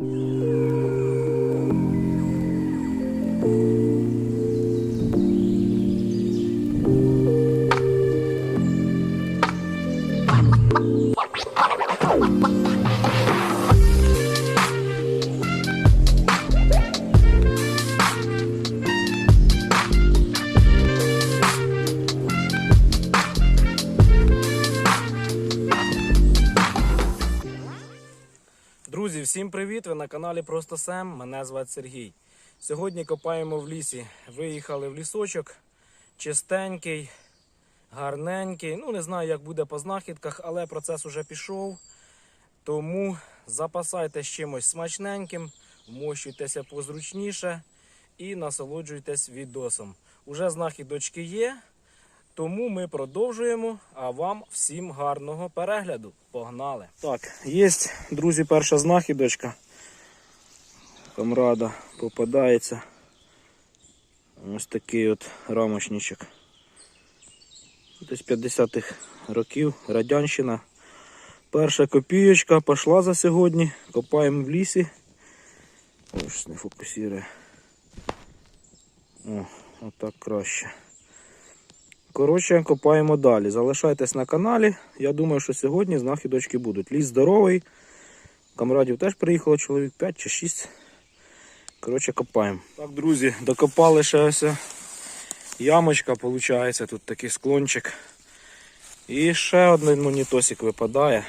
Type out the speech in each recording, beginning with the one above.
Друзі, всім привіт! Ви на каналі Просто Сем. Мене звати Сергій. Сьогодні копаємо в лісі. Виїхали в лісочок. Чистенький, гарненький. Ну, не знаю, як буде по знахідках, але процес уже пішов. Тому запасайтесь чимось смачненьким, вмощуйтеся позручніше і насолоджуйтесь відосом. Уже знахідочки є. Тому ми продовжуємо. А вам всім гарного перегляду. Погнали! Так, є, друзі, перша знахідочка. Камрада попадається. Ось такий от рамочничок. Десь 50-х років, радянщина. Перша копійочка пішла за сьогодні. Копаємо в лісі. Ось не фокусує. О, отак краще. Коротше, копаємо далі. Залишайтесь на каналі. Я думаю, що сьогодні знахідочки будуть. Ліс здоровий. Камрадів теж приїхало чоловік 5 чи 6. Коротше, копаємо. Так, друзі, докопали ще ось ямочка, виходить, тут такий склончик. І ще один монітосик випадає.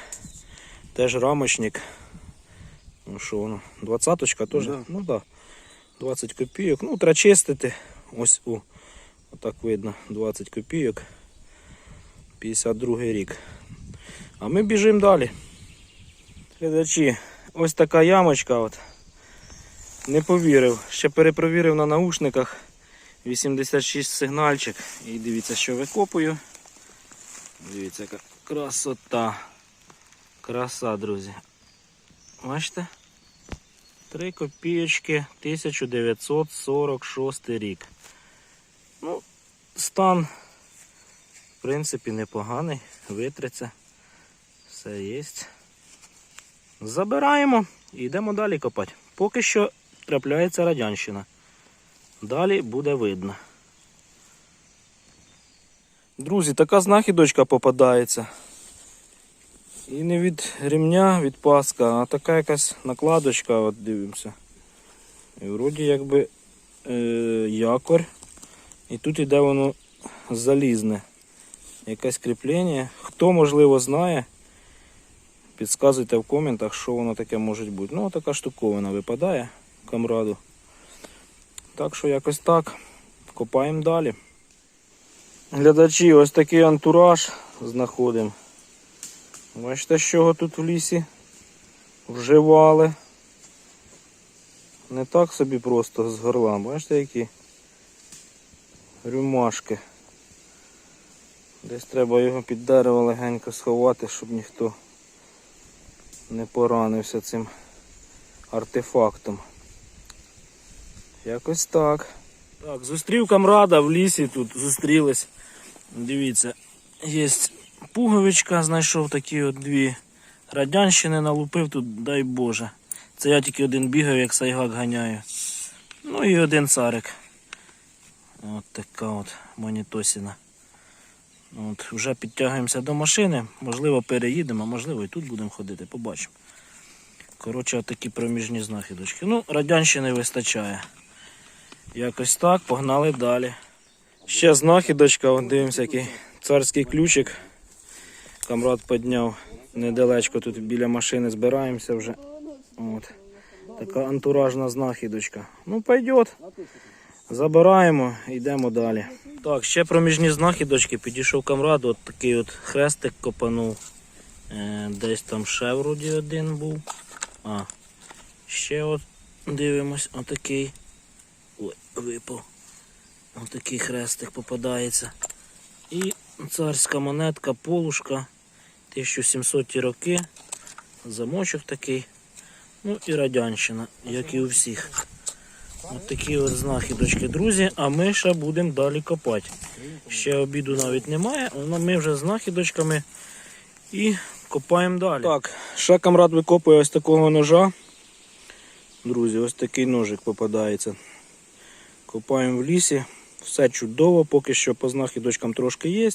Теж рамочник. Ну що воно? Двадцяточка теж? Да. Ну так. Да. 20 копійок. Ну, треба чистити. Ось у. Отак видно 20 копійок. 52 рік. А ми біжимо далі. Глядачі, ось така ямочка. от. Не повірив. Ще перепровірив на наушниках. 86 сигнальчик. І дивіться, що викопую. Дивіться, яка красота. Краса, друзі. Бачите? 3 копійочки 1946 рік. Стан, в принципі, непоганий, витриться. Все є. Забираємо і йдемо далі копати. Поки що трапляється радянщина. Далі буде видно. Друзі, така знахідочка попадається. І не від ремня, від паска, а така якась накладочка, от дивимося. І вроді якби е, якорь. І тут іде воно залізне. Якесь кріплення. Хто можливо знає, підказуйте в коментах, що воно таке може бути. Ну, така штуковина випадає камраду. Так що якось так. Копаємо далі. Глядачі, ось такий антураж знаходимо. Бачите, що його тут в лісі вживали. Не так собі просто з горла. Бачите, які рюмашки. Десь треба його під дерево легенько сховати, щоб ніхто не поранився цим артефактом. Якось так. Так, зустрів камрада в лісі тут зустрілись. Дивіться, є пуговичка, знайшов такі от дві радянщини налупив тут, дай Боже. Це я тільки один бігав, як сайгак ганяю. Ну і один царик. От така от монітосіна. От, Вже підтягуємося до машини, можливо переїдемо, можливо і тут будемо ходити, побачимо. Коротше, такі проміжні знахідочки. Ну, радянщини вистачає. Якось так, погнали далі. Ще знахідочка, от дивимося, який царський ключик. Камрад підняв недалечко тут біля машини збираємося вже. От. Така антуражна знахідочка. Ну, пойдет. Забираємо йдемо далі. Так, ще проміжні знахідочки. Підійшов камрад, от такий от хрестик копанув. Е, десь там ще вроді один був. А, ще от дивимось, отакий. Ой, випав. Отакий хрестик попадається. І царська монетка, полушка. 1700 роки. Замочок такий. Ну і радянщина, як і у всіх. От такі от знахідочки, друзі. А ми ще будемо далі копати. Ще обіду навіть немає, але ми вже знахідочками і копаємо далі. Так, ще камрад викопує ось такого ножа. Друзі, ось такий ножик попадається. Копаємо в лісі. Все чудово, поки що по знахідочкам трошки є.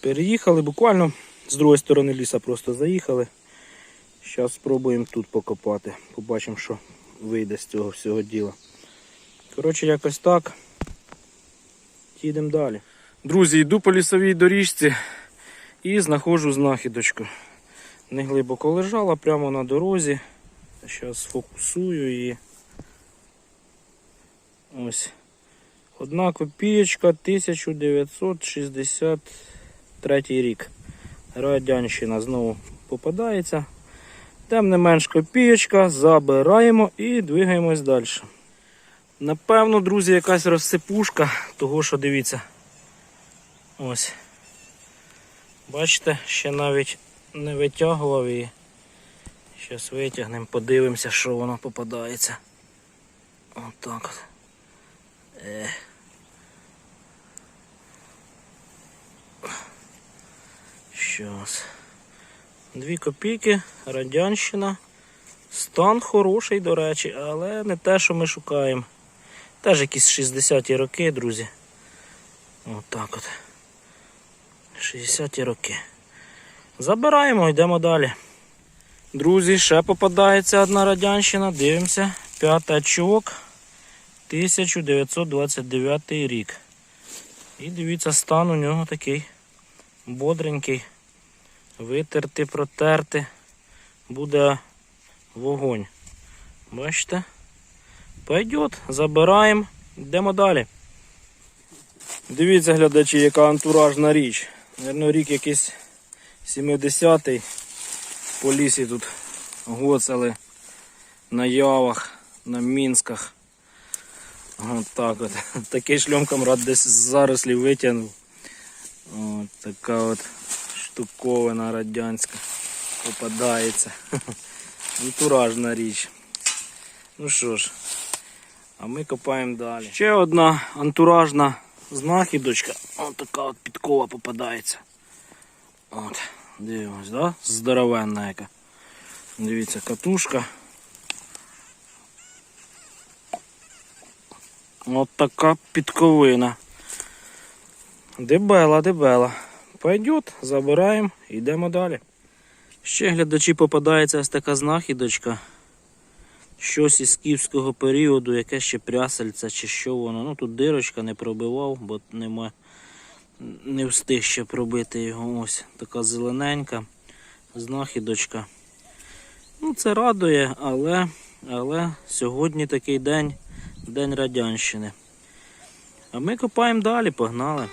Переїхали буквально з другої сторони ліса просто заїхали. Зараз спробуємо тут покопати. Побачимо, що вийде з цього всього діла. Коротше, якось так. Їдемо далі. Друзі, йду по лісовій доріжці і знаходжу знахідочку. Не глибоко лежала прямо на дорозі. Зараз сфокусую її. Ось. Одна копієчка 1963 рік. Радянщина знову попадається. Тим не менш копієчка, забираємо і двигаємось далі. Напевно, друзі, якась розсипушка, того що дивіться. Ось. Бачите, ще навіть не витягував її. Зараз витягнемо, подивимося, що воно попадається. Отак от. Е. Щас. Дві копійки, радянщина. Стан хороший, до речі, але не те, що ми шукаємо. Теж якісь 60-ті роки, друзі. Отак от. 60-ті роки. Забираємо, йдемо далі. Друзі, ще попадається одна радянщина. Дивимося. П'ятачок. 1929 рік. І дивіться, стан у нього такий бодренький. Витерти, протерти. Буде вогонь. Бачите? Пойдет, забираємо, йдемо далі. Дивіться, глядачі, яка антуражна річ. Наверно, рік якийсь 70-й. По лісі тут гоцали на явах, на мінсках. От так от. Такий шльом камрад десь з зарослів витягнув. От така от штуковина радянська попадається. Антуражна річ. Ну що ж, а ми копаємо далі. Ще одна антуражна знахідочка. Ось така от підкова попадається. От, дивимось, да? Здоровенна яка. Дивіться, катушка. От така підковина. Дебела, дебела. Пойдет, забираємо, йдемо далі. Ще глядачі попадається ось така знахідочка. Щось із скіфського періоду, яке ще прясельце чи що воно. Ну тут дирочка не пробивав, бо нема, не встиг ще пробити його. Ось така зелененька знахідочка. Ну це радує, але, але сьогодні такий день, день радянщини. А ми копаємо далі, погнали.